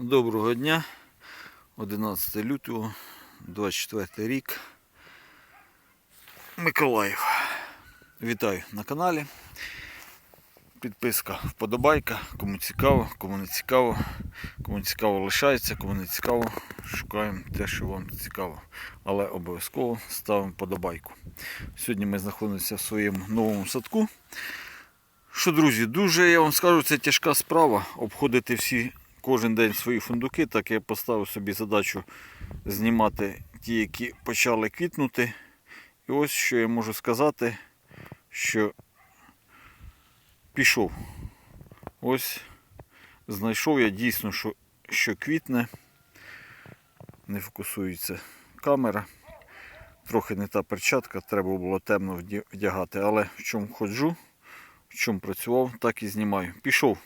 Доброго дня. 11 лютого, 24 рік. Миколаїв. Вітаю на каналі. Підписка, вподобайка. Кому цікаво, кому не цікаво. Кому цікаво лишається, кому не цікаво, шукаємо те, що вам цікаво. Але обов'язково ставимо вподобайку. Сьогодні ми знаходимося в своєму новому садку. Що, друзі, дуже я вам скажу, це тяжка справа обходити всі кожен день свої фундуки. Так я поставив собі задачу знімати ті, які почали квітнути. І ось що я можу сказати, що пішов. Ось знайшов я дійсно, що, що квітне. Не фокусується камера. Трохи не та перчатка, треба було темно вдягати, але в чому ходжу, в чому працював, так і знімаю. Пішов.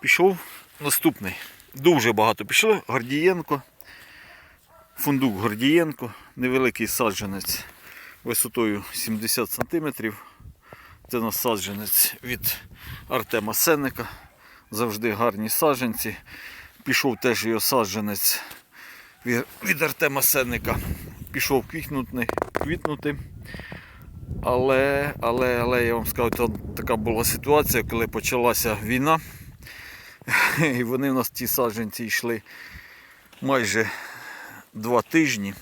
Пішов наступний. Дуже багато пішло. Гордієнко. Фундук Гордієнко. Невеликий саджанець висотою 70 см. Це насадженець від Артема Сенника. Завжди гарні саджанці. Пішов теж його саджанець від- Артема Сенника. Пішов квітнути. Але, але, але я вам скажу, така була ситуація, коли почалася війна. І вони в нас ті саджанці йшли майже два тижні.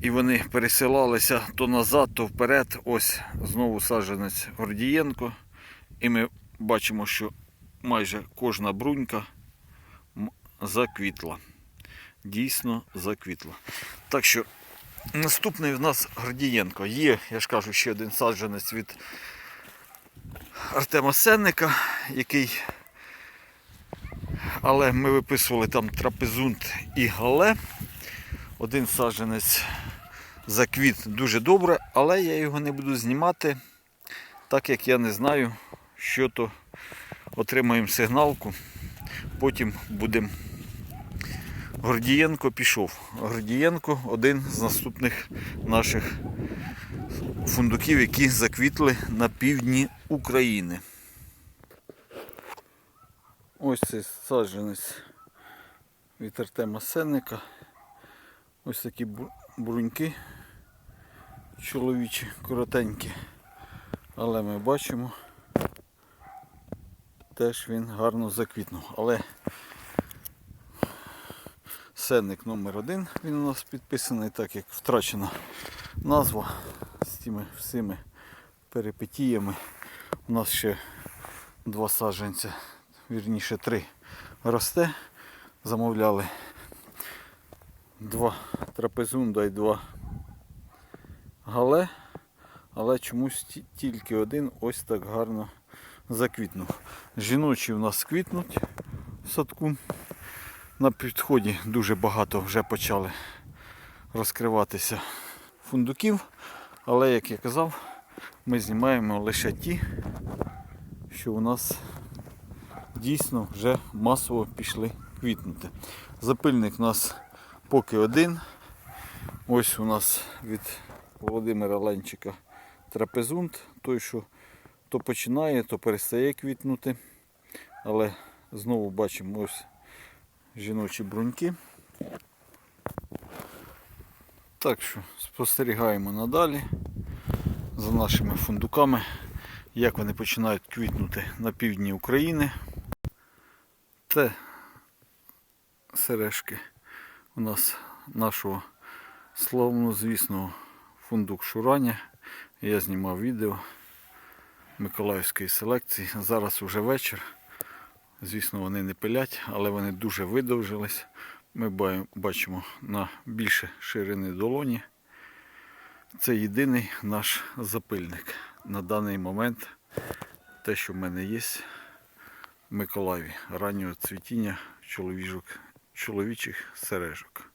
І вони пересилалися то назад, то вперед. Ось знову саджанець Гордієнко. І ми бачимо, що майже кожна брунька заквітла. Дійсно заквітла. Так що наступний в нас Гордієнко. Є, я ж кажу, ще один саджанець від Артема Сенника, який. Але ми виписували там трапезунт і гале. Один саджанець заквіт дуже добре, але я його не буду знімати, так як я не знаю, що то отримаємо сигналку. Потім будемо. Гордієнко пішов. Гордієнко один з наступних наших фундуків, які заквітли на півдні України. Ось цей саджанець від Артема Сенника. Ось такі бруньки чоловічі, коротенькі. Але ми бачимо, теж він гарно заквітнув. Але Сенник номер один він у нас підписаний, так як втрачена назва з тими всіми перипетіями. У нас ще два саджанця, вірніше три росте. Замовляли два трапезунда і два гале, але чомусь тільки один ось так гарно заквітнув. Жіночі у нас квітнуть в садку. На підході дуже багато вже почали розкриватися фундуків. Але, як я казав, ми знімаємо лише ті, що у нас дійсно вже масово пішли квітнути. Запильник у нас поки один. Ось у нас від Володимира Ленчика трапезунт, той, що то починає, то перестає квітнути. Але знову бачимо ось жіночі бруньки. Так що спостерігаємо надалі за нашими фундуками, як вони починають квітнути на півдні України. Це сережки у нас нашого славнозвісного фундук Шураня. Я знімав відео Миколаївської селекції. Зараз вже вечір. Звісно, вони не пилять, але вони дуже видовжились. Ми бачимо на більше ширини долоні. Це єдиний наш запильник. На даний момент те, що в мене є Миколаєві раннього цвітіння чоловіжок, чоловічих сережок.